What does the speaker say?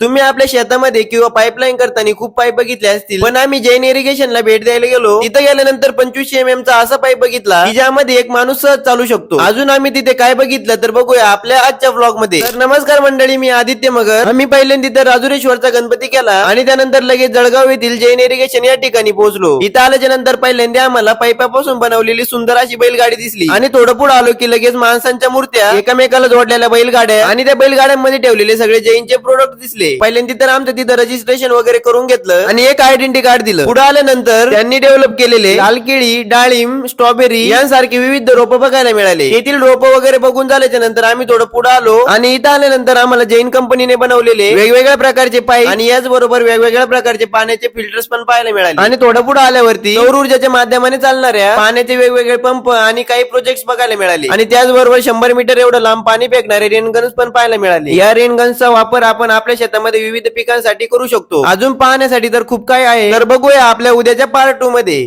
तुम्ही आपल्या शेतामध्ये किंवा पाईपलाईन करताना खूप पाईप बघितले असतील. पण आम्ही जैन इरिगेशनला भेट द्यायला गेलो. तिथे गेल्यानंतर पंचवीस एम चा असा पाईप बघितला की ज्यामध्ये एक माणूस सहज चालू शकतो. अजून आम्ही तिथे काय बघितलं तर बघूया आपल्या आजच्या ब्लॉगमध्ये. तर नमस्कार मंडळी मी आदित्य मगर. आम्ही पहिल्यांदा तिथे राजुरेश्वरचा गणपती केला आणि त्यानंतर लगेच जळगाव येथील जैन इरिगेशन या ठिकाणी पोहोचलो. इथं आल्याच्यानंतर पहिल्यांदा आम्हाला पाईपापासून बनवलेली सुंदर अशी बैलगाडी दिसली. आणि थोडं पुढे आलो की लगेच माणसांच्या मूर्त्या एकमेकाला जोडलेल्या बैलगाड्या आणि त्या बैलगाड्यांमध्ये ठेवलेले सगळे जैनचे प्रोडक्ट दिसले. पहिल्यांदा तर आमचं तिथं रजिस्ट्रेशन वगैरे करून घेतलं आणि एक आयडेंटिटी कार्ड दिलं. पुढे आल्यानंतर त्यांनी डेव्हलप केलेले लाल केळी डाळिंब स्ट्रॉबेरी यांसारखे विविध रोप बघायला मिळाले. येथील रोप वगैरे बघून झाल्याच्यानंतर आम्ही थोडं पुढे आलो आणि इथं आल्यानंतर आम्हाला जैन कंपनीने बनवलेले वेगवेगळ्या प्रकारचे पाईप आणि याचबरोबर वेगवेगळ्या प्रकारचे पाण्याचे फिल्टर्स पण पाहायला मिळाले. आणि थोडं पुढे आल्यावरती सौर ऊर्जाच्या माध्यमाने चालणाऱ्या पाण्याचे वेगवेगळे पंप आणि काही प्रोजेक्ट बघायला मिळाले. आणि त्याचबरोबर शंभर मीटर एवढं लांब पाणी फेकणारे रेनगन्स पण पाहायला मिळाले. या रेनगन्सचा वापर आपण आपल्या शेतात शेतामध्ये विविध पिकांसाठी करू शकतो. अजून पाहण्यासाठी तर खूप काही आहे. तर बघूया आपल्या उद्याच्या पार्ट टू मध्ये.